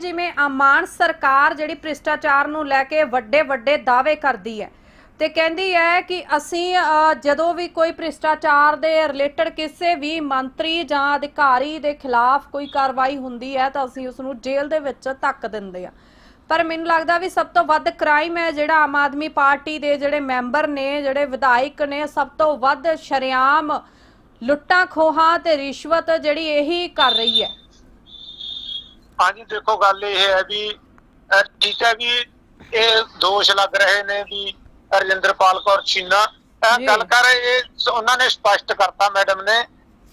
ਜਿਵੇਂ ਆਮਾਨ ਸਰਕਾਰ ਜਿਹੜੀ ਭ੍ਰਿਸ਼ਟਾਚਾਰ ਨੂੰ ਲੈ ਕੇ ਵੱਡੇ ਵੱਡੇ ਦਾਅਵੇ ਕਰਦੀ ਹੈ ਤੇ ਕਹਿੰਦੀ ਹੈ ਕਿ ਅਸੀਂ ਜਦੋਂ ਵੀ ਕੋਈ ਭ੍ਰਿਸ਼ਟਾਚਾਰ ਦੇ ਰਿਲੇਟਡ ਕਿਸੇ ਵੀ ਮੰਤਰੀ ਜਾਂ ਅਧਿਕਾਰੀ ਦੇ ਖਿਲਾਫ ਕੋਈ ਕਾਰਵਾਈ ਹੁੰਦੀ ਹੈ ਤਾਂ ਅਸੀਂ ਉਸ ਨੂੰ ਜੇਲ੍ਹ ਦੇ ਵਿੱਚ ਧੱਕ ਦਿੰਦੇ ਆ ਪਰ ਮੈਨੂੰ ਲੱਗਦਾ ਵੀ ਸਭ ਤੋਂ ਵੱਧ ਕ੍ਰਾਈਮ ਹੈ ਜਿਹੜਾ ਆਮ ਆਦਮੀ ਪਾਰਟੀ ਦੇ ਜਿਹੜੇ ਮੈਂਬਰ ਨੇ, ਜਿਹੜੇ ਵਿਧਾਇਕ ਨੇ, ਸਭ ਤੋਂ ਵੱਧ ਸ਼ਰੇਆਮ ਲੁੱਟਾਂ ਖੋਹਾਂ ਤੇ ਰਿਸ਼ਵਤ ਜਿਹੜੀ ਇਹੀ ਕਰ ਰਹੀ ਹੈ। ਹਾਂਜੀ ਦੇਖੋ ਗੱਲ ਇਹ ਹੈ ਵੀ ਠੀਕ ਹੈ ਵੀ ਇਹ ਦੋਸ਼ ਲੱਗ ਰਹੇ ਨੇ ਵੀ ਰਜਿੰਦਰਪਾਲ ਕੌਰ ਛੀਨਾ। ਇਹ। ਗੱਲ ਕਰ ਇਹ ਉਹਨਾਂ ਨੇ ਸਪਸ਼ਟ ਕਰਤਾ ਮੈਡਮ ਨੇ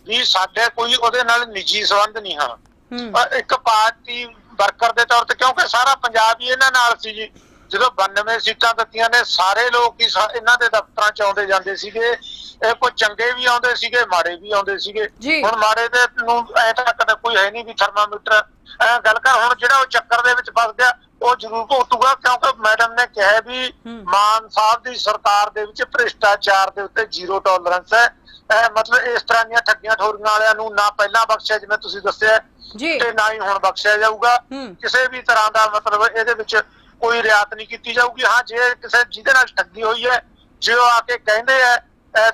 ਵੀ ਸਾਡੇ ਕੋਈ ਉਹਦੇ ਨਾਲ ਨਿੱਜੀ ਸੰਬੰਧ ਨਹੀਂ ਹਨ। ਹੂੰ। ਇੱਕ ਪਾਰਟੀ ਵਰਕਰ ਦੇ ਤੌਰ ਤੇ ਕਿਉਂਕਿ ਸਾਰਾ ਪੰਜਾਬ ਹੀ ਇਹਨਾਂ ਨਾਲ ਸੀ ਜੀ। ਜਦੋਂ 92 ਸੀਟਾਂ ਦਿੱਤੀਆਂ ਨੇ ਸਾਰੇ ਲੋਕ ਹੀ ਇਹਨਾਂ ਦੇ ਦਫ਼ਤਰਾਂ ਚ ਆਉਂਦੇ ਜਾਂਦੇ ਸੀਗੇ ਇਹ ਕੋਈ ਚੰਗੇ ਵੀ ਆਉਂਦੇ ਸੀਗੇ ਮਾੜੇ ਵੀ ਆਉਂਦੇ ਸੀਗੇ। ਹੁਣ ਮਾੜੇ ਦੇ ਨੂੰ ਐ ਤਾਂ ਕਦੇ ਕੋਈ ਹੈ ਨਹੀਂ ਵੀ ਥਰਮਾਮੀਟਰ ਐ ਗੱਲ ਕਰ ਹੁਣ ਜਿਹੜਾ ਉਹ ਚੱਕਰ ਦੇ ਵਿੱਚ ਫਸ ਗਿਆ ਉਹ ਜ਼ਰੂਰ ਭੁਗਤੂਗਾ ਕਿਉਂਕਿ ਮੈਡਮ ਨੇ ਕਿਹਾ ਵੀ। ਮਾਨ ਸਾਹਿਬ ਦੀ ਸਰਕਾਰ ਦੇ ਵਿੱਚ ਭ੍ਰਿਸ਼ਟਾਚਾਰ ਦੇ ਉੱਤੇ ਜ਼ੀਰੋ ਟੋਲਰੈਂਸ ਹੈ ਇਹ ਮਤਲਬ ਇਸ ਤਰ੍ਹਾਂ ਦੀਆਂ ਠੱਗੀਆਂ ਠੋਰੀਆਂ ਵਾਲਿਆਂ ਨੂੰ ਨਾ ਪਹਿਲਾਂ ਬਖਸ਼ਿਆ ਜਿਵੇਂ ਤੁਸੀਂ ਦੱਸਿਆ ਜੀ ਤੇ ਨਾ ਹੀ ਹੁਣ ਬਖਸ਼ਿਆ ਜਾਊਗਾ। ਕਿਸੇ ਵੀ ਤਰ੍ਹਾਂ ਦਾ ਮਤਲਬ ਇਹਦੇ ਵਿੱਚ ਕੋਈ ਰਿਆਤ ਨਹੀਂ ਕੀਤੀ ਜਾਊਗੀ। ਹਾਂ ਜੇ ਕਿਸੇ ਜਿਹਦੇ ਨਾਲ ਠੱਗੀ ਹੋਈ ਹੈ ਜੇ ਉਹ ਆ ਕੇ ਕਹਿੰਦੇ ਆ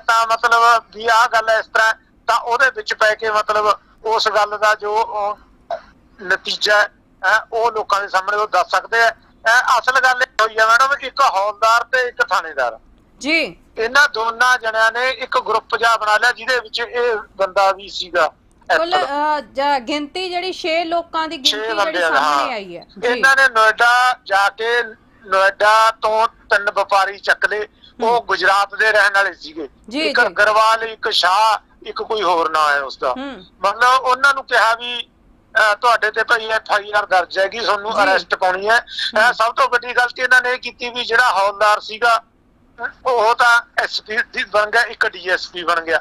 ਤਾਂ ਮਤਲਬ ਵੀ ਆਹ ਗੱਲ ਇਸ ਤਰ੍ਹਾਂ ਤਾਂ ਉਹਦੇ ਵਿੱਚ ਪੈ ਕੇ ਮਤਲਬ ਉਸ ਗੱਲ ਦਾ ਜੋ ਨਤੀਜਾ ਉਹ ਲੋਕਾਂ ਦੇ ਸਾਹਮਣੇ ਉਹ ਦੱਸ ਸਕਦੇ ਆ। ਅਸਲ ਗੱਲ ਇਹ ਹੋਈ ਹੈ ਮੈਡਮ ਇੱਕ ਹੌਲਦਾਰ ਤੇ ਇੱਕ ਥਾਣੇਦਾਰ। ਜੀ। ਇਹਨਾਂ ਦੋਨਾਂ ਜਣਿਆਂ ਨੇ ਇੱਕ ਗਰੁੱਪ ਜਿਹਾ ਬਣਾ ਲਿਆ ਜਿਹਦੇ ਵਿੱਚ ਇਹ ਬੰਦਾ ਵੀ ਸੀਗਾ। ਕੁੱਲ ਐਪਲ। ਅ, ਜ- ਗਿਣਤੀ ਜਿਹੜੀ 6 ਲੋਕਾਂ ਦੀ ਛੇ ਗਿਣਤੀ ਜਿਹੜੀ ਬੰਦੇ ਆ, ਸਾਹਮਣੇ ਹਾਂ। ਆਈ ਹੈ ਜੀ ਇਹਨਾਂ ਨੇ ਨੋਇਡਾ ਜਾ ਕੇ ਨੋਇਡਾ ਤੋਂ ਤਿੰਨ ਵਪਾਰੀ ਚੱਕ ਲਏ ਉਹ ਗੁਜਰਾਤ ਦੇ ਰਹਿਣ ਵਾਲੇ ਸੀਗੇ ਜੀ, ਇੱਕ ਜੀ। ਅਗਰਵਾਲ ਇੱਕ ਸ਼ਾਹ ਇੱਕ ਕੋਈ ਹੋਰ ਨਾਂ ਹੈ ਉਸਦਾ ਹੂੰ ਮਤਲਬ ਉਹਨਾਂ ਨੂੰ ਕਿਹਾ ਵੀ ਅਹ, ਤੁਹਾਡੇ ਤੇ ਭਾਈ ਐਫ ਆਈ ਆਰ ਦਰਜ ਹੈਗੀ ਤੁਹਾਨੂੰ ਜੀ। ਅਰੈਸਟ ਪਾਉਣੀ ਹੈ ਅਹ, ਸਭ ਤੋਂ ਵੱਡੀ ਗਲਤੀ ਇਹਨਾਂ ਨੇ ਇਹ ਕੀਤੀ ਵੀ ਜਿਹੜਾ ਹੌਲਦਾਰ ਸੀਗਾ ਉਹ ਤਾਂ ਐਸਪੀ ਦੀ ਬਣ ਗਿਆ ਇੱਕ ਡੀਐਸਪੀ ਬਣ ਗਿਆ।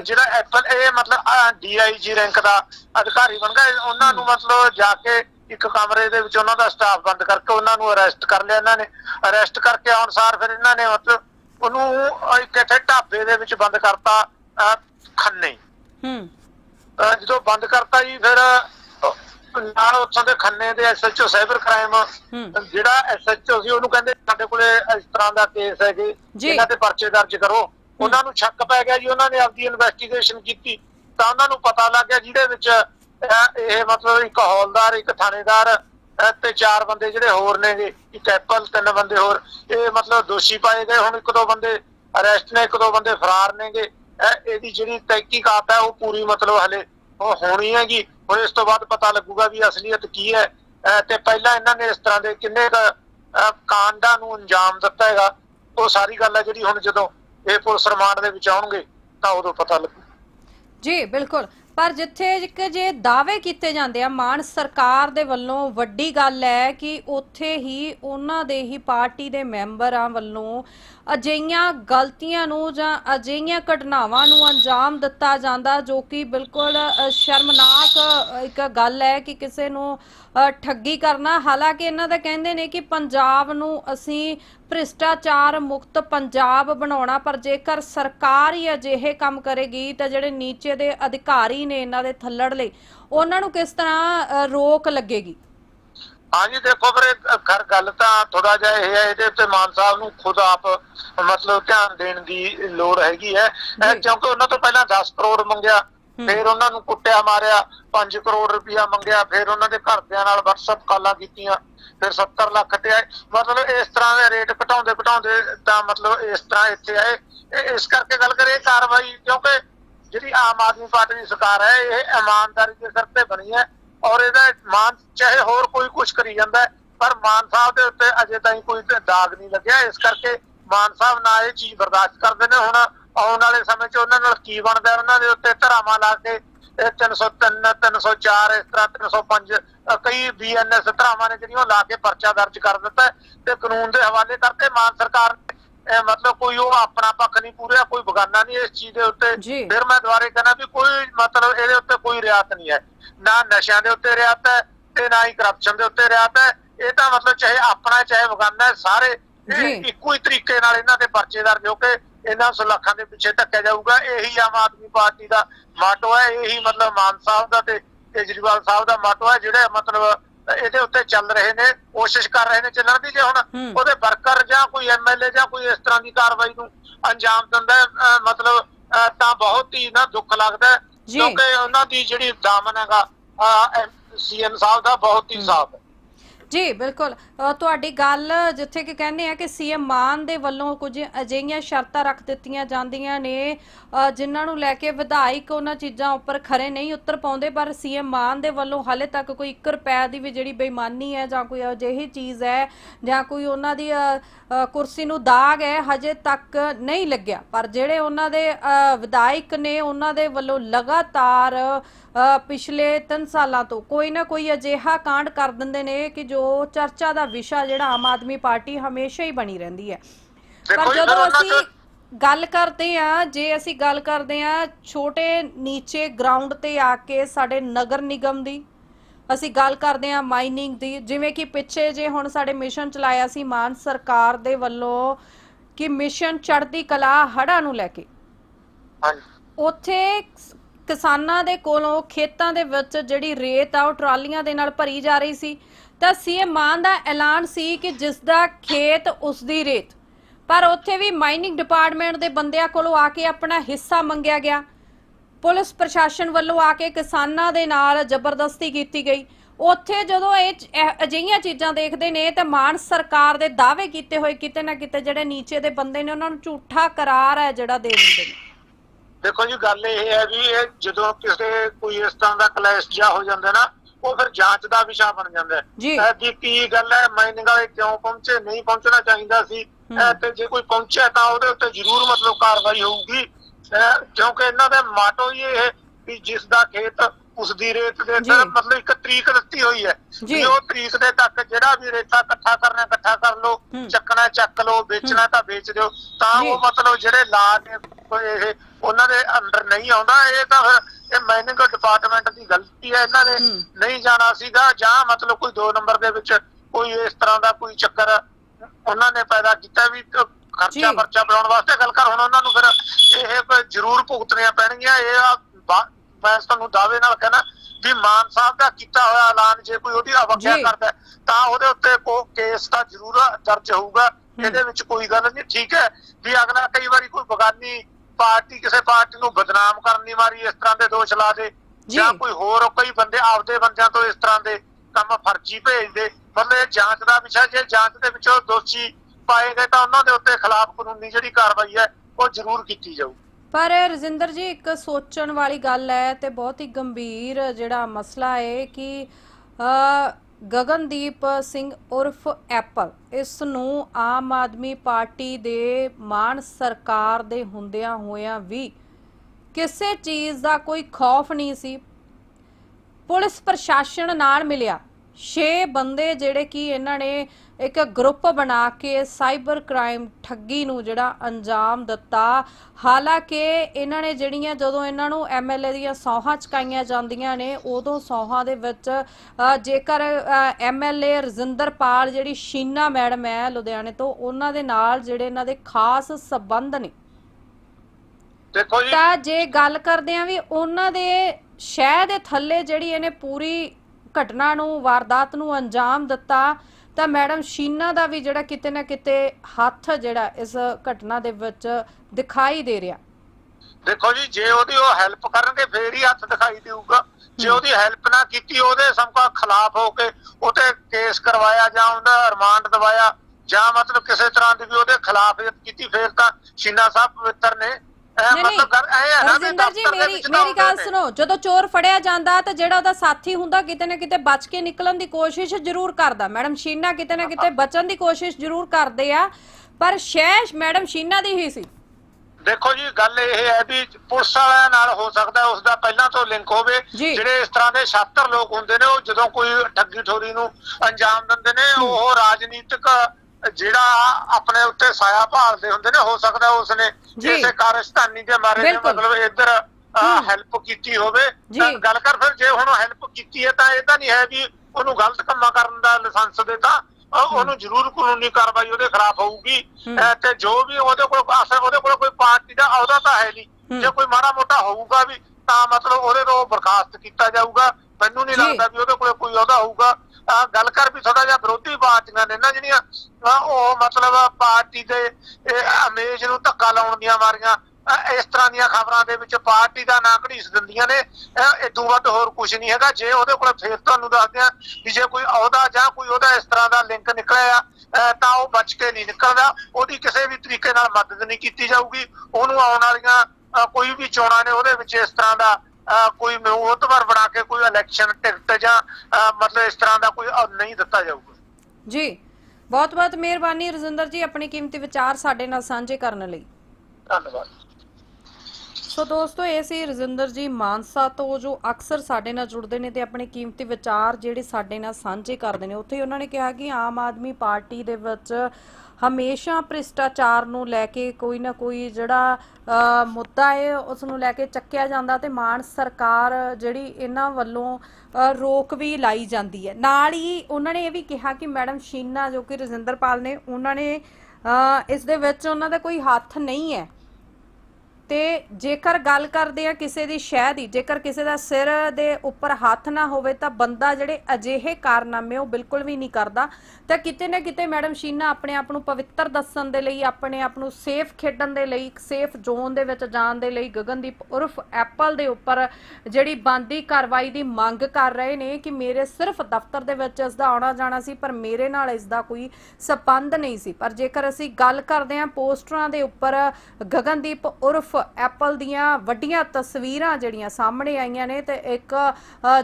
ਜਿਹੜਾ ਐਪਲ ਇਹ ਮਤਲਬ ਡੀਆਈਜੀ ਰੈਂਕ ਦਾ ਅਧਿਕਾਰੀ ਬਣ ਗਿਆ। ਉਹਨਾਂ ਨੂੰ ਮਤਲਬ ਜਾ ਕੇ ਇੱਕ ਕਮਰੇ ਦੇ ਵਿੱਚ ਉਹਨਾਂ ਦਾ ਸਟਾਫ ਬੰਦ ਕਰਕੇ ਉਹਨਾਂ ਨੂੰ ਅਰੈਸਟ ਕਰ ਲਿਆ ਇਹਨਾਂ ਨੇ। ਅਰੈਸਟ ਕਰਕੇ ਆਉਣ ਸਾਰ ਫਿਰ ਇਹਨਾਂ ਨੇ ਮਤਲਬ ਉਹਨੂੰ ਇੱਕ ਇੱਥੇ ਢਾਬੇ ਦੇ ਵਿੱਚ ਬੰਦ ਕਰਤਾ ਖੰਨੇ। ਹੂੰ। ਜਦੋਂ ਬੰਦ ਕਰਤਾ ਜੀ ਫਿਰ ਨਾਲ ਉੱਥੋਂ ਦੇ ਖੰਨੇ ਦੇ ਐਸਐਚਓ ਸਾਈਬਰ ਕ੍ਰਾਈਮ ਹੂੰ। ਜਿਹੜਾ ਐਸਐਚਓ ਸੀ ਉਹਨੂੰ ਕਹਿੰਦੇ ਸਾਡੇ ਕੋਲੇ ਇਸ ਤਰ੍ਹਾਂ ਦਾ ਕੇਸ ਹੈਗੇ ਜੀ। ਇਹਨਾਂ ਤੇ ਪਰਚੇ ਦਰਜ ਕਰੋ। ਉਹਨਾਂ ਨੂੰ ਸ਼ੱਕ ਪੈ ਗਿਆ ਜੀ ਉਹਨਾਂ ਨੇ ਆਪਦੀ ਇਨਵੈਸਟੀਗੇਸ਼ਨ ਕੀਤੀ। ਤਾਂ ਉਹਨਾਂ ਨੂੰ ਪਤਾ ਲੱਗ ਗਿਆ ਜਿਹਦੇ ਵਿੱਚ ਇਹ ਮਤਲਬ ਇੱਕ ਹੌਲਦਾਰ ਇੱਕ ਥਾਣੇਦਾਰ ਤੇ ਚਾਰ ਬੰਦੇ ਜਿਹੜੇ ਹੋਰ ਨੇਗੇ ਇੱਕ ਐਪਲ ਤਿੰਨ ਬੰਦੇ ਹੋਰ। ਇਹ ਮਤਲਬ ਦੋਸ਼ੀ ਪਾਏ ਗਏ ਹੁਣ ਇੱਕ ਦੋ ਬੰਦੇ ਅਰੈਸਟ ਨੇ ਇੱਕ ਦੋ ਬੰਦੇ ਫਰਾਰ ਨੇਗੇ। ਇਹ- ਇਹਦੀ ਜਿਹੜੀ ਤਹਿਕੀਕਾਤ ਹੈ ਉਹ ਪੂਰੀ ਮਤਲਬ ਹਲੇ ਉਹ ਹੋਣੀ ਹੈਗੀ ਹੁਣ ਇਸ ਤੋਂ ਬਾਅਦ ਪਤਾ ਲੱਗੂਗਾ ਵੀ ਅਸਲੀਅਤ ਕੀ ਹੈ। ਤੇ ਪਹਿਲਾਂ ਇਹਨਾਂ ਨੇ ਇਸ ਤਰ੍ਹਾਂ ਦੇ ਕਿੰਨੇ ਕਾਂਡਾਂ ਨੂੰ ਅੰਜਾਮ ਦਿੱਤਾ ਹੈਗਾ। ਉਹ ਸਾਰੀ ਗੱਲ ਹੈ ਜਿਹੜੀ ਹੁਣ ਜਦੋਂ ਇਹ ਪੁਲਿਸ ਰਿਮਾਂਡ ਦੇ ਵਿੱਚ ਆਉਣਗੇ, ਤਾਂ ਉਦੋਂ ਪਤਾ ਲੱਗੂ। ਜੀ, ਬਿਲਕੁਲ। ਪਰ ਜਿੱਥੇ ਇੱਕ ਜੇ ਦਾਅਵੇ ਕੀਤੇ ਜਾਂਦੇ ਆ, ਮਾਨ ਸਰਕਾਰ ਦੇ ਵੱਲੋਂ ਵੱਡੀ ਗੱਲ ਹੈ ਕਿ ਉੱਥੇ ਹੀ ਉਹਨਾਂ ਦੇ ਹੀ ਪਾਰਟੀ ਦੇ ਮੈਂਬਰਾਂ ਵੱਲੋਂ ਅਜਿਹੀਆਂ ਗਲਤੀਆਂ ਨੂੰ ਜਾਂ ਅਜਿਹੀਆਂ ਘਟਨਾਵਾਂ ਨੂੰ ਅੰਜਾਮ ਦਿੱਤਾ ਜਾਂਦਾ, ਜੋ ਕਿ ਬਿਲਕੁਲ ਸ਼ਰਮਨਾਕ ਇੱਕ ਗੱਲ ਹੈ ਕਿ ਕਿਸੇ ਨੂੰ ਠੱਗੀ ਕਰਨਾ। ਹਾਲਾਂਕਿ ਇਹਨਾਂ ਦਾ ਕਹਿੰਦੇ ਨੇ ਕਿ ਪੰਜਾਬ ਨੂੰ ਅਸੀਂ ਭ੍ਰਿਸ਼ਟਾਚਾਰ ਮੁਕਤ ਪੰਜਾਬ ਬਣਾਉਣਾ, ਪਰ ਜੇਕਰ ਸਰਕਾਰ ਹੀ ਅਜਿਹੇ ਕੰਮ ਕਰੇਗੀ ਤਾਂ ਜਿਹੜੇ ਨੀਚੇ ਦੇ ਅਧਿਕਾਰੀ ਨੇ ਇਹਨਾਂ ਦੇ ਥੱਲੜ ਲਈ ਉਹਨਾਂ ਨੂੰ ਕਿਸ ਤਰ੍ਹਾਂ ਰੋਕ ਲੱਗੇਗੀ? ਹਾਂਜੀ ਦੇਖੋ ਫਿਰ ਖਰ ਗੱਲ ਤਾਂ ਥੋੜਾ ਜਿਹਾ ਇਹ ਹੈ ਇਹਦੇ ਉੱਤੇ ਮਾਨ ਸਾਹਿਬ ਨੂੰ ਖੁਦ ਆਪ ਮਤਲਬ ਧਿਆਨ ਦੇਣ ਦੀ ਲੋੜ ਹੈਗੀ ਹੈ। ਕਿਉਂਕਿ ਉਹਨਾਂ ਤੋਂ ਪਹਿਲਾਂ 10 ਕਰੋੜ ਮੰਗਿਆ ਫਿਰ ਉਹਨਾਂ ਨੂੰ ਕੁੱਟਿਆ ਮਾਰਿਆ 5 ਕਰੋੜ ਰੁਪਇਆ ਮੰਗਿਆ ਫਿਰ ਉਹਨਾਂ ਦੇ ਘਰਦਿਆਂ ਨਾਲ WhatsApp ਕਾਲਾਂ ਕੀਤੀਆਂ ਫਿਰ 70 ਲੱਖ ਤੇ ਆਏ ਮਤਲਬ ਇਸ ਤਰ੍ਹਾਂ ਦੇ ਰੇਟ ਘਟਾਉਂਦੇ ਘਟਾਉਂਦੇ ਤਾਂ ਮਤਲਬ ਇਸ ਤਰ੍ਹਾਂ ਇੱਥੇ ਆਏ। ਇਸ ਕਰਕੇ ਗੱਲ ਕਰੇ ਕਾਰਵਾਈ ਕਿਉਂਕਿ ਜਿਹੜੀ ਆਮ ਆਦਮੀ ਪਾਰਟੀ ਦੀ ਸਰਕਾਰ ਹੈ ਇਹ ਇਮਾਨਦਾਰੀ ਦੇ ਸਿਰ ਤੇ ਬਣੀ ਹੈ। ਔਰ ਇਹਦਾ ਮਾਨ ਚਾਹੇ ਹੋਰ ਕੋਈ ਕੁਝ ਕਰੀ ਜਾਂਦਾ ਪਰ ਮਾਨ ਸਾਹਿਬ ਦੇ ਉੱਤੇ ਅਜੇ ਤਾਈਂ ਕੋਈ ਦਾਗ ਨਹੀਂ ਲੱਗਿਆ। ਇਸ ਕਰਕੇ ਮਾਨ ਸਾਹਿਬ ਨਾ ਇਹ ਚੀਜ਼ ਬਰਦਾਸ਼ਤ ਕਰਦੇ ਨੇ। ਹੁਣ ਆਉਣ ਵਾਲੇ ਸਮੇਂ 'ਚ ਉਹਨਾਂ ਨਾਲ ਕੀ ਬਣਦਾ ਹੈ, ਉਹਨਾਂ ਦੇ ਉੱਤੇ ਧਰਾਵਾਂ ਲਾ ਕੇ ਇਹ 303 304 ਇਸ ਤਰ੍ਹਾਂ 305 ਅ, ਕਈ ਬੀਐਨਐਸ ਧਰਾਵਾਂ ਨੇ ਜਿਹੜੀਆਂ ਉਹ ਲਾ ਕੇ ਪਰਚਾ ਦਰਜ ਕਰ ਦਿੱਤਾ ਤੇ ਕਾਨੂੰਨ ਦੇ ਹਵਾਲੇ ਕਰਕੇ ਮਾਨ ਸਰਕਾਰ ਨੇ ਮਤਲਬ ਕੋਈ ਉਹ ਆਪਣਾ ਪੱਖ ਨਹੀਂ ਪੂਰਿਆ ਕੋਈ ਬਗਾਨਾ ਨਹੀਂ ਇਸ ਚੀਜ਼ ਦੇ ਉੱਤੇ ਜੀ। ਫਿਰ ਮੈਂ ਦੁਬਾਰੇ ਕਹਿੰਦਾ ਵੀ ਕੋਈ ਮਤਲਬ ਇਹਦੇ ਉੱਤੇ ਕੋਈ ਰਿਆਤ ਨਹੀਂ ਹੈ ਨਾ ਨਸ਼ਿਆਂ ਦੇ ਉੱਤੇ ਰਿਆਤ ਹੈ ਤੇ ਨਾ ਹੀ ਕਰਪਸ਼ਨ ਦੇ ਉੱਤੇ ਰਿਆਤ ਹੈ ਇਹ ਤਾਂ ਮਤਲਬ ਚਾਹੇ ਆਪਣਾ ਚਾਹੇ ਬਗਾਨਾ ਸਾਰੇ ਜੀ। ਇੱਕੋ ਹੀ ਤਰੀਕੇ ਨਾਲ ਇਹਨਾਂ ਦੇ ਪਰਚੇ ਦਰਜ ਹੋ ਕੇ ਇਹਨਾਂ ਸੁਲੱਖਾਂ ਦੇ ਪਿੱਛੇ ਧੱਕਿਆ ਜਾਊਗਾ ਇਹੀ ਆਮ ਆਦਮੀ ਪਾਰਟੀ ਦਾ ਮਾਟੋ ਹੈ ਇਹੀ ਮਤਲਬ ਮਾਨ ਸਾਹਿਬ ਦਾ ਤੇ ਕੇਜਰੀਵਾਲ ਸਾਹਿਬ ਦਾ ਮਾਟੋ ਹੈ ਜਿਹੜੇ ਮਤਲਬ ਇਹਦੇ ਉੱਤੇ ਚੱਲ ਰਹੇ ਨੇ ਕੋਸ਼ਿਸ਼ ਕਰ ਰਹੇ ਨੇ ਚੱਲਣ ਦੀ ਜੇ ਹੁਣ। ਉਹਦੇ ਵਰਕਰ ਜਾਂ ਕੋਈ ਐਮਐਲਏ ਜਾਂ ਕੋਈ ਇਸ ਤਰ੍ਹਾਂ ਦੀ ਕਾਰਵਾਈ ਨੂੰ ਅੰਜਾਮ ਦਿੰਦਾ ਮਤਲਬ ਤਾਂ ਬਹੁਤ ਹੀ ਨਾ ਦੁੱਖ ਲੱਗਦਾ। ਕਿਉਂਕਿ ਉਹਨਾਂ ਦੀ ਜਿਹੜੀ ਦਾਮਨ ਹੈਗਾ ਸੀਐਮ ਸਾਹਿਬ ਦਾ ਬਹੁਤ ਹੀ ਸਾਫ਼ ਜੀ ਬਿਲਕੁਲ। ਤੁਹਾਡੀ ਗੱਲ ਜਿੱਥੇ ਕਿ ਕਹਿੰਦੇ ਆ ਕਿ ਸੀਐਮ ਮਾਨ ਦੇ ਵੱਲੋਂ ਕੁਝ ਅਜਿਹੀਆਂ ਸ਼ਰਤਾਂ ਰੱਖ ਦਿੱਤੀਆਂ ਜਾਂਦੀਆਂ ਨੇ ਅ, ਜਿਨ੍ਹਾਂ ਨੂੰ ਲੈ ਕੇ ਵਿਧਾਇਕ ਉਹਨਾਂ ਚੀਜ਼ਾਂ ਉੱਪਰ ਖਰੇ ਨਹੀਂ ਉਤਰ ਪਾਉਂਦੇ ਪਰ ਸੀਐਮ ਮਾਨ ਦੇ ਵੱਲੋਂ ਹਾਲੇ ਤੱਕ ਕੋਈ 1 ਰੁਪਏ ਦੀ ਵੀ ਜਿਹੜੀ ਬੇਈਮਾਨੀ ਹੈ ਜਾਂ ਕੋਈ ਅਜਿਹੀ ਚੀਜ਼ ਹੈ ਜਾਂ ਕੋਈ ਉਹਨਾਂ ਦੀ ਕੁਰਸੀ ਨੂੰ ਦਾਗ ਹੈ ਹਜੇ ਤੱਕ ਨਹੀਂ ਲੱਗਿਆ। ਪਰ ਜਿਹੜੇ ਉਹਨਾਂ ਦੇ ਵਿਧਾਇਕ ਨੇ ਉਹਨਾਂ ਦੇ ਵੱਲੋਂ ਲਗਾਤਾਰ ਪਿਛਲੇ 3 ਸਾਲਾਂ ਤੋਂ ਕੋਈ ਨਾ ਕੋਈ ਅਜਿਹਾ ਕਾਂਡ ਕਰ ਦਿੰਦੇ ਨੇ ਕਿ ਜੋ ਚਰਚਾ ਦਾ ਵਿਸ਼ਾ ਜਿਹੜਾ ਆਮ ਆਦਮੀ ਪਾਰਟੀ ਹਮੇਸ਼ਾ ਹੀ ਬਣੀ ਰਹਿੰਦੀ ਹੈ। ਪਰ ਜੀ, ਜਦੋਂ ਅਸੀਂ ਗੱਲ ਕਰਦੇ ਆ ਜੇ ਅਸੀਂ ਗੱਲ ਕਰਦੇ ਆ ਛੋਟੇ ਨੀਚੇ ਗਰਾਊਂਡ ਤੇ ਆ ਕੇ ਸਾਡੇ ਨਗਰ ਨਿਗਮ ਦੀ ਅਸੀਂ ਗੱਲ ਕਰਦੇ ਆ ਮਾਈਨਿੰਗ ਦੀ ਜਿਵੇਂ ਕਿ ਪਿੱਛੇ ਜੇ ਹੁਣ ਸਾਡੇ ਮਿਸ਼ਨ ਚਲਾਇਆ ਸੀ ਮਾਨ ਸਰਕਾਰ ਦੇ ਵੱਲੋਂ ਕਿ ਮਿਸ਼ਨ ਚੜ੍ਹਦੀ ਕਲਾ ਹੜ੍ਹਾਂ ਨੂੰ ਲੈ ਕੇ। ਹਾਂਜੀ। ਉੱਥੇ ਕਿਸਾਨਾਂ ਦੇ ਕੋਲੋਂ ਖੇਤਾਂ ਦੇ ਵਿੱਚ ਜਿਹੜੀ ਰੇਤ ਆ ਉਹ ਟਰਾਲੀਆਂ ਦੇ ਨਾਲ ਭਰੀ ਜਾ ਰਹੀ ਸੀ। ਤਾਂ ਸੀਐਮ ਮਾਨ ਦਾ ਐਲਾਨ ਸੀ ਕਿ ਜਿਸ ਦਾ ਖੇਤ ਉਸ ਦੀ ਰੇਤ। ਪਰ ਉੱਥੇ ਵੀ ਮਾਈਨਿੰਗ ਡਿਪਾਰਟਮੈਂਟ ਦੇ ਬੰਦਿਆਂ ਕੋਲੋਂ ਆ ਕੇ ਆਪਣਾ ਹਿੱਸਾ ਮੰਗਿਆ ਗਿਆ। ਪੁਲਿਸ ਪ੍ਰਸ਼ਾਸਨ ਵੱਲੋਂ ਆ ਕੇ ਕਿਸਾਨਾਂ ਦੇ ਨਾਲ ਜ਼ਬਰਦਸਤੀ ਕੀਤੀ ਗਈ। ਉੱਥੇ ਜਦੋਂ ਇਹ ਅਜਿਹੀਆਂ ਚੀਜ਼ਾਂ ਦੇਖਦੇ ਨੇ ਤਾਂ ਮਾਨ ਸਰਕਾਰ ਦੇ ਦਾਅਵੇ ਕੀਤੇ ਹੋਏ ਕਿਤੇ ਨਾ ਕਿਤੇ ਜਿਹੜੇ ਨੀਚੇ ਦੇ ਬੰਦੇ ਨੇ ਉਹਨਾਂ ਨੂੰ ਝੂਠਾ ਕਰਾਰ ਹੈ ਜਿਹੜਾ ਦੇ ਦਿੰਦੇ ਨੇ। ਦੇਖੋ ਜੀ, ਗੱਲ ਇਹ ਹੈ ਵੀ ਇਹ ਜਦੋਂ ਕਿਸੇ ਕੋਈ ਇਸ ਤਰ੍ਹਾਂ ਦਾ ਕਲੇਸ਼ ਜਿਹਾ ਹੋ ਜਾਂਦਾ ਨਾ ਉਹ ਫਿਰ ਜਾਂਚ ਦਾ ਵਿਸ਼ਾ ਬਣ ਜਾਂਦਾ ਹੈ ਜੀ। ਇਹ ਵੀ ਕੀ ਗੱਲ ਹੈ ਮਾਈਨਿੰਗ ਵਾਲੇ ਕਿਉਂ ਪਹੁੰਚੇ ਨਹੀਂ ਪਹੁੰਚਣਾ ਚਾਹੀਦਾ ਸੀ ਇਹ ਤੇ ਜੇ ਕੋਈ ਪਹੁੰਚਿਆ ਤਾਂ ਉਹਦੇ ਉੱਤੇ ਜ਼ਰੂਰ ਮਤਲਬ ਕਾਰਵਾਈ ਹੋਊਗੀ ਇਹ ਕਿਉਂਕਿ ਇਹਨਾਂ ਦਾ ਮਾਟੋ ਹੀ ਇਹ ਵੀ ਜਿਸ ਦਾ ਖੇਤ ਉਸ ਦੀ ਰੇਤ ਦੇ। ਅੰਦਰ ਮਤਲਬ ਇੱਕ ਤਰੀਕ ਦਿੱਤੀ ਹੋਈ ਹੈ। ਵੀ ਉਹ ਤਰੀਕ ਦੇ ਤੱਕ ਜਿਹੜਾ ਵੀ ਰੇਤਾ ਇਕੱਠਾ ਕਰਨਾ ਇਕੱਠਾ ਕਰ ਲਓ। ਚੱਕਣਾ ਚੱਕ ਲਓ ਵੇਚਣਾ ਤਾਂ ਵੇਚ ਦਿਓ ਤਾਂ। ਉਹ ਮਤਲਬ ਜਿਹੜੇ ਲਾ ਨੇ ਕੋਈ ਇਹ ਉਹਨਾਂ ਦੇ ਅੰਦਰ ਨਹੀਂ ਆਉਂਦਾ ਇਹ ਤਾਂ ਫਿਰ ਇਹ ਮਾਈਨਿੰਗ ਡਿਪਾਰਟਮੈਂਟ ਦੀ ਗਲਤੀ ਹੈ ਇਹਨਾਂ ਨੇ। ਨਹੀਂ ਜਾਣਾ ਸੀਗਾ ਜਾਂ ਮਤਲਬ ਕੋਈ ਦੋ ਨੰਬਰ ਦੇ ਵਿੱਚ ਕੋਈ ਇਸ ਤਰ੍ਹਾਂ ਦਾ ਕੋਈ ਚੱਕਰ ਉਹਨਾਂ ਨੇ ਪੈਦਾ ਕੀਤਾ ਵੀ। ਖਰਚਾ ਪਰਚਾ ਬਣਾਉਣ ਵਾਸਤੇ ਗੱਲ ਕਰ ਹੁਣ ਉਹਨਾਂ ਨੂੰ ਫਿਰ ਇਹ ਜ਼ਰੂਰ ਭੁਗਤਣੀਆਂ ਪੈਣਗੀਆਂ ਇਹ ਮੈਂ ਤੁਹਾਨੂੰ ਦਾਅਵੇ ਨਾਲ ਕਹਿਣਾ ਵੀ ਮਾਨ ਸਾਹਿਬ ਦਾ ਕੀਤਾ ਹੋਇਆ ਐਲਾਨ ਜੇ ਕੋਈ ਉਹਦੀ ਅਵੱਖਿਆ ਜੀ। ਕਰਦਾ ਤਾਂ ਉਹਦੇ ਉੱਤੇ ਕੋ ਕੇਸ ਤਾਂ ਜ਼ਰੂਰ ਦਰਜ ਹੋਊਗਾ ਇਹਦੇ ਵਿੱਚ ਕੋਈ ਗੱਲ ਨਹੀਂ ਠੀਕ ਹੈ ਵੀ ਅਗਲਾ ਕਈ ਵਾਰੀ ਕੋਈ ਬਗਾਨੀ ਪਾਰਟੀ ਕਿਸੇ ਪਾਰਟੀ ਨੂੰ ਬਦਨਾਮ ਕਰਨ ਦੀ ਮਾਰੀ ਇਸ ਤਰ੍ਹਾਂ ਦੇ ਦੋਸ਼ ਲਾ ਦੇ ਜੀ। ਕੋਈ ਹੋਰ ਕਈ ਬੰਦੇ ਆਪਦੇ ਬੰਦਿਆਂ ਤੋਂ ਇਸ ਤਰ੍ਹਾਂ ਦੇ ਕੰਮ ਫਰਜ਼ੀ ਭੇਜਦੇ ਮਤਲਬ ਜਾਂਚ ਦਾ ਵਿਸ਼ਾ ਜੇ ਜਾਂਚ ਦੇ ਵਿੱਚੋਂ ਦੋਸ਼ੀ ਪਾਏ ਗਏ ਤਾਂ ਉਹਨਾਂ ਦੇ ਉੱਤੇ ਖਿਲਾਫ ਕਾਨੂੰਨੀ ਜਿਹੜੀ ਕਾਰਵਾਈ ਹੈ ਉਹ ਜ਼ਰੂਰ ਕੀਤੀ ਜਾਊ ਪਰ ਰਜਿੰਦਰ ਜੀ ਇੱਕ ਸੋਚਣ ਵਾਲੀ ਗੱਲ ਹੈ ਤੇ ਬਹੁਤ ਹੀ ਗੰਭੀਰ ਜਿਹੜਾ ਮਸਲਾ ਹੈ ਕਿ ਗਗਨਦੀਪ ਸਿੰਘ ਉਰਫ ਐਪਲ ਇਸ ਨੂੰ ਆਮ ਆਦਮੀ ਪਾਰਟੀ ਦੇ ਮਾਨ ਸਰਕਾਰ ਦੇ ਹੁੰਦਿਆਂ ਹੋਇਆਂ ਵੀ ਕਿਸੇ ਚੀਜ਼ ਦਾ ਕੋਈ ਖੌਫ ਨਹੀਂ ਸੀ। ਪੁਲਿਸ ਪ੍ਰਸ਼ਾਸਨ ਨਾਲ ਮਿਲਿਆ। 6 ਬੰਦੇ ਜਿਹੜੇ ਕਿ ਇਹਨਾਂ ਨੇ ਇੱਕ ਗਰੁੱਪ ਬਣਾ ਕੇ ਸਾਈਬਰ ਕ੍ਰਾਈਮ ਠੱਗੀ ਨੂੰ ਜਿਹੜਾ ਅੰਜਾਮ ਦਿੱਤਾ। ਹਾਲਾਂਕਿ ਇਹਨਾਂ ਨੇ ਜਿਹੜੀਆਂ ਜਦੋਂ ਇਹਨਾਂ ਨੂੰ ਐਮਐਲਏ ਦੀਆਂ ਸੌਹਾਂ ਚਕਾਈਆਂ ਜਾਂਦੀਆਂ ਨੇ ਉਦੋਂ ਸੌਹਾਂ ਦੇ ਵਿੱਚ ਅ, ਜੇਕਰ ਐਮਐਲਏ ਰਜਿੰਦਰਪਾਲ ਜਿਹੜੀ ਸ਼ੀਨਾ ਮੈਡਮ ਹੈ ਲੁਧਿਆਣੇ ਤੋਂ ਉਹਨਾਂ ਦੇ ਨਾਲ ਜਿਹੜੇ ਇਹਨਾਂ ਦੇ ਖਾਸ ਸਬੰਧ ਨੇ। ਦੇਖੋ ਜੀ। ਤਾਂ ਜੇ ਗੱਲ ਕਰਦੇ ਆ ਵੀ ਉਹਨਾਂ ਦੇ ਸ਼ਹਿ ਦੇ ਥੱਲੇ ਜਿਹੜੀ ਇਹਨੇ ਪੂਰੀ ਘਟਨਾ ਨੂੰ ਵਾਰਦਾਤ ਨੂੰ ਅੰਜਾਮ ਦਿੱਤਾ ਤਾਂ ਮੈਡਮ ਸ਼ੀਨਾ ਦਾ ਵੀ ਜਿਹੜਾ ਕਿਤੇ ਨਾ ਕਿਤੇ ਹੱਥ ਜਿਹੜਾ ਇਸ ਘਟਨਾ ਦੇ ਵਿੱਚ ਦਿਖਾਈ ਦੇ ਰਿਹਾ। ਦੇਖੋ ਜੀ ਜੇ ਉਹਦੀ ਉਹ ਹੈਲਪ ਕਰਨਗੇ ਫੇਰ ਹੀ ਹੱਥ ਦਿਖਾਈ ਦੇਊਗਾ। ਜੇ ਉਹਦੀ ਹੈਲਪ ਨਾ ਕੀਤੀ ਉਹਦੇ ਸਮਕਾ ਖਿਲਾਫ ਹੋ ਕੇ ਉਹਤੇ ਕੇਸ ਕਰਵਾਇਆ ਜਾਂ ਉਹਦਾ ਰਿਮਾਂਡ ਦਵਾਇਆ ਜਾਂ ਮਤਲਬ ਕਿਸੇ ਤਰ੍ਹਾਂ ਦੀ ਵੀ ਉਹਦੇ ਖਿਲਾਫ ਕੀਤੀ ਫੇਰ ਤਾਂ ਸ਼ੀਨਾ ਸਾਹਿਬ ਪਵਿੱਤਰ ਨੇ। ਰਜਿੰਦਰ ਜੀ ਦਫ਼ਤਰ ਦੇ ਮੇਰੀ ਵਿੱਚ ਤਾਂ ਮੇਰੀ ਗੱਲ ਹੁੰਦੇ ਨੇ। ਸੁਣੋ ਜਦੋਂ ਚੋਰ ਫੜਿਆ ਜਾਂਦਾ ਤਾਂ ਜਿਹੜਾ ਉਹਦਾ ਸਾਥੀ ਹੁੰਦਾ ਕਿਤੇ ਨਾ ਕਿਤੇ ਬਚ ਕੇ ਨਿਕਲਣ ਦੀ ਕੋਸ਼ਿਸ਼ ਜ਼ਰੂਰ ਕਰਦਾ। ਮੈਡਮ ਸ਼ੀਨਾ ਕਿਤੇ ਨਾ ਕਿਤੇ ਬਚਣ ਦੀ ਕੋਸ਼ਿਸ਼ ਜ਼ਰੂਰ ਕਰਦੇ ਆ ਪਰ ਸ਼ੈਸ਼ ਮੈਡਮ ਸ਼ੀਨਾ ਦੀ ਹੀ ਸੀ। ਦੇਖੋ ਜੀ ਗੱਲ ਇਹ ਹੈ ਵੀ ਪੁਲਿਸ ਵਾਲਿਆਂ ਨਾਲ ਹੋ ਸਕਦਾ ਉਸ ਦਾ ਪਹਿਲਾਂ ਤੋਂ ਲਿੰਕ ਹੋਵੇ। ਜਿਹੜੇ ਇਸ ਤਰ੍ਹਾਂ ਦੇ ਛਾਤਰ ਲੋਕ ਹੁੰਦੇ ਨੇ ਉਹ ਜਦੋਂ ਕੋਈ ਠੱਗੀ ਠੋਰੀ ਨੂੰ ਅੰਜਾਮ ਦਿੰਦੇ ਨੇ ਉਹ ਰਾਜਨੀਤਿਕ ਜਿਹੜਾ ਆਪਣੇ ਉੱਤੇ ਸਾਇਆ ਭਾਲਦੇ ਹੁੰਦੇ ਨੇ ਹੋ ਸਕਦਾ ਉਸਨੇ ਜੀ। ਇਸੇ ਕਾਰਸਤਾਨੀ ਦੇ ਮਾਰੇ ਨੇ। ਮਤਲਬ ਇੱਧਰ। ਹੈਲਪ ਕੀਤੀ ਹੋਵੇ ਗੱਲ ਕਰ ਫਿਰ ਜੇ ਹੁਣ ਹੈਲਪ ਕੀਤੀ ਹੈ ਤਾਂ ਇਹ ਤਾਂ ਨਹੀਂ ਹੈ ਵੀ ਉਹਨੂੰ ਗਲਤ ਕੰਮਾਂ ਕਰਨ ਦਾ ਲਾਇਸੈਂਸ ਦਿੱਤਾ ਉਹ- ਉਹਨੂੰ ਜ਼ਰੂਰ ਕਾਨੂੰਨੀ ਕਾਰਵਾਈ ਉਹਦੇ ਖਿਲਾਫ ਹੋਊਗੀ ਤੇ ਜੋ ਵੀ ਉਹਦੇ ਕੋਲ ਅਸਰ ਉਹਦੇ ਕੋਲ ਕੋਈ ਪਾਰਟੀ ਦਾ ਅਹੁਦਾ ਤਾਂ ਹੈ। ਨਹੀਂ ਜੇ ਕੋਈ ਮਾੜਾ ਮੋਟਾ ਹੋਊਗਾ ਵੀ ਤਾਂ ਮਤਲਬ ਉਹਦੇ ਤੋਂ ਬਰਖਾਸਤ ਕੀਤਾ ਜਾਊਗਾ ਮੈਨੂੰ ਨਹੀਂ। ਲੱਗਦਾ ਵੀ ਉਹਦੇ ਕੋਲ ਕੋਈ ਅਹੁਦਾ ਹੋਊਗਾ ਅਹ ਗੱਲ ਕਰ ਵੀ ਥੋੜਾ ਜਿਹਾ ਵਿਰੋਧੀ ਪਾਰਟੀਆਂ ਨੇ ਨਾ ਜਿਹੜੀਆਂ ਉਹ ਮਤਲਬ ਪਾਰਟੀ ਦੇ ਅਮੇਜ ਨੂੰ ਧੱਕਾ ਲਾਉਣ ਦੀਆਂ ਮਾਰੀਆਂ ਇਸ ਤਰ੍ਹਾਂ ਦੀਆਂ ਖਬਰਾਂ ਦੇ ਵਿੱਚ ਪਾਰਟੀ ਦਾ ਨਾਂ ਘੜੀਸ ਦਿੰਦੀਆਂ ਨੇ। ਇਦੋਂ ਵੱਧ ਹੋਰ ਕੁਝ ਨਹੀਂ ਹੈਗਾ। ਜੇ ਉਹਦੇ ਕੋਲ ਫੇਰ ਤੁਹਾਨੂੰ ਦੱਸਦੇ ਆ ਵੀ ਜੇ ਕੋਈ ਅਹੁਦਾ ਜਾਂ ਕੋਈ ਉਹਦਾ ਇਸ ਤਰ੍ਹਾਂ ਦਾ ਲਿੰਕ ਨਿਕਲਿਆ ਤਾਂ ਉਹ ਬਚ ਕੇ ਨਹੀਂ ਨਿਕਲਦਾ। ਉਹਦੀ ਕਿਸੇ ਵੀ ਤਰੀਕੇ ਨਾਲ ਮਦਦ ਨਹੀਂ ਕੀਤੀ ਜਾਊਗੀ। ਉਹਨੂੰ ਆਉਣ ਵਾਲੀਆਂ ਕੋਈ ਵੀ ਚੋਣਾਂ ਨੇ ਉਹਦੇ ਵਿੱਚ ਇਸ ਤਰ੍ਹਾਂ ਦਾ ਕੋਈ ਮੋਹਤਵਰ ਬਣਾ ਕੇ ਕੋਈ ਇਲੈਕਸ਼ਨ ਟਿਕਟ ਜਾਂ ਮਤਲਬ ਇਸ ਤਰ੍ਹਾਂ ਦਾ ਕੋਈ ਨਹੀਂ ਦਿੱਤਾ ਜਾਊਗਾ। ਜੀ ਬਹੁਤ ਬਹੁਤ ਮਿਹਰਬਾਨੀ ਰਜਿੰਦਰ ਜੀ ਆਪਣੇ ਕੀਮਤੀ ਵਿਚਾਰ ਸਾਡੇ ਨਾਲ ਸਾਂਝੇ ਕਰਨ ਲਈ। ਧੰਨਵਾਦ। ਸੋ ਦੋਸਤੋ ਇਹ ਸੀ ਰਜਿੰਦਰ ਜੀ ਮਾਨਸਾ ਤੋਂ ਜੋ ਅਕਸਰ ਸਾਡੇ ਨਾਲ ਜੁੜਦੇ ਨੇ ਤੇ ਆਪਣੇ ਕੀਮਤੀ ਵਿਚਾਰ ਜਿਹੜੇ ਸਾਡੇ ਨਾਲ ਸਾਂਝੇ ਕਰਦੇ ਨੇ। ਉੱਥੇ ਉਹਨਾਂ ਨੇ ਕਿਹਾ ਕਿ ਆਮ ਆਦਮੀ ਪਾਰਟੀ ਦੇ ਵਿੱਚ ਹਮੇਸ਼ਾ ਭ੍ਰਿਸ਼ਟਾਚਾਰ ਨੂੰ ਲੈ ਕੇ ਕੋਈ ਨਾ ਕੋਈ ਜਿਹੜਾ ਮੁੱਦਾ ਹੈ ਉਸ ਨੂੰ ਲੈ ਕੇ ਚੱਕਿਆ ਜਾਂਦਾ ਤੇ ਮਾਨ ਸਰਕਾਰ ਜਿਹੜੀ ਇਹਨਾਂ ਵੱਲੋਂ ਰੋਕ ਵੀ ਲਾਈ ਜਾਂਦੀ ਹੈ। ਨਾਲ ਹੀ ਉਹਨਾਂ ਨੇ ਇਹ ਵੀ ਕਿਹਾ ਕਿ ਮੈਡਮ ਸ਼ੀਨਾ ਜੋ ਕਿ ਰਜਿੰਦਰਪਾਲ ਨੇ, ਉਹਨਾਂ ਨੇ ਇਸ ਦੇ ਵਿੱਚ ਉਹਨਾਂ ਦਾ ਕੋਈ ਹੱਥ ਨਹੀਂ ਹੈ। ਤੇ ਜੇਕਰ ਗੱਲ ਕਰਦੇ ਆ ਕਿਸੇ ਦੀ ਸ਼ਹਿ ਦੀ, ਜੇਕਰ ਕਿਸੇ ਦਾ ਸਿਰ ਦੇ ਉੱਪਰ ਹੱਥ ਨਾ ਹੋਵੇ, ਤਾਂ ਬੰਦਾ ਜਿਹੜੇ ਅਜਿਹੇ ਕਾਰਨਾਮੇ ਉਹ ਬਿਲਕੁਲ ਵੀ ਨਹੀਂ ਕਰਦਾ। ਤਾਂ ਕਿਤੇ ਨਾ ਕਿਤੇ ਮੈਡਮ ਸ਼ੀਨਾ ਆਪਣੇ ਆਪ ਨੂੰ ਪਵਿੱਤਰ ਦੱਸਣ ਦੇ ਲਈ, ਆਪਣੇ ਆਪ ਨੂੰ ਸੇਫ ਖੇਡਣ ਦੇ ਲਈ, ਇੱਕ ਸੇਫ ਜ਼ੋਨ ਦੇ ਵਿੱਚ ਜਾਣ ਦੇ ਲਈ ਗਗਨਦੀਪ ਉਰਫ ਐਪਲ ਦੇ ਉੱਪਰ ਜਿਹੜੀ ਬੰਦੀ ਕਾਰਵਾਈ ਦੀ ਮੰਗ ਕਰ ਰਹੇ ਨੇ ਕਿ ਮੇਰੇ ਸਿਰਫ ਦਫ਼ਤਰ ਦੇ ਵਿੱਚ ਇਸ ਦਾ ਆਉਣਾ ਜਾਣਾ ਸੀ, ਪਰ ਮੇਰੇ ਨਾਲ ਇਸ ਦਾ ਕੋਈ ਸਬੰਧ ਨਹੀਂ ਸੀ। ਪਰ ਜੇਕਰ ਅਸੀਂ ਗੱਲ ਕਰਦੇ ਹਾਂ ਪੋਸਟਰਾਂ ਦੇ ਉੱਪਰ, ਗਗਨਦੀਪ ਉਰਫ ਐਪਲ ਦੀਆਂ ਵੱਡੀਆਂ ਤਸਵੀਰਾਂ ਜਿਹੜੀਆਂ ਸਾਹਮਣੇ ਆਈਆਂ ਨੇ ਤੇ ਇੱਕ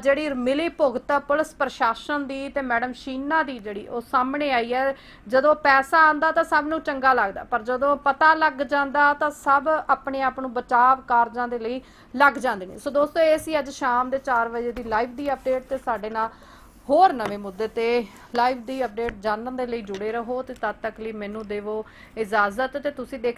ਜਿਹੜੀ ਮਿਲੀ ਭੁਗਤ ਪੁਲਿਸ ਪ੍ਰਸ਼ਾਸਨ ਦੀ ਤੇ ਮੈਡਮ ਸ਼ੀਨਾ ਦੀ ਜਿਹੜੀ ਉਹ ਸਾਹਮਣੇ ਆਈ ਹੈ। ਜਦੋਂ ਪੈਸਾ ਆਂਦਾ ਤਾਂ ਸਭ ਨੂੰ ਚੰਗਾ ਲੱਗਦਾ, ਪਰ ਜਦੋਂ ਪਤਾ ਲੱਗ ਜਾਂਦਾ ਤਾਂ ਸਭ ਆਪਣੇ ਆਪ ਨੂੰ ਬਚਾਵ ਕਾਰਜਾਂ ਦੇ ਲਈ ਲੱਗ ਜਾਂਦੇ ਨੇ। ਸੋ ਦੋਸਤੋ, ਇਹ ਸੀ ਅੱਜ ਸ਼ਾਮ ਦੇ 4 ਵਜੇ ਦੀ ਲਾਈਵ ਦੀ ਅਪਡੇਟ ਤੇ ਸਾਡੇ ਨਾਲ ਹੋਰ ਨਵੇਂ ਮੁੱਦੇ ਤੇ ਲਾਈਵ ਦੀ ਅਪਡੇਟ ਜਾਣਨ ਦੇ ਲਈ ਜੁੜੇ ਰਹੋ ਤੇ ਤਦ ਤੱਕ ਲਈ ਮੈਨੂੰ ਦੇਵੋ ਇਜਾਜ਼ਤ ਤੇ ਤੁਸੀਂ ਦੇਖ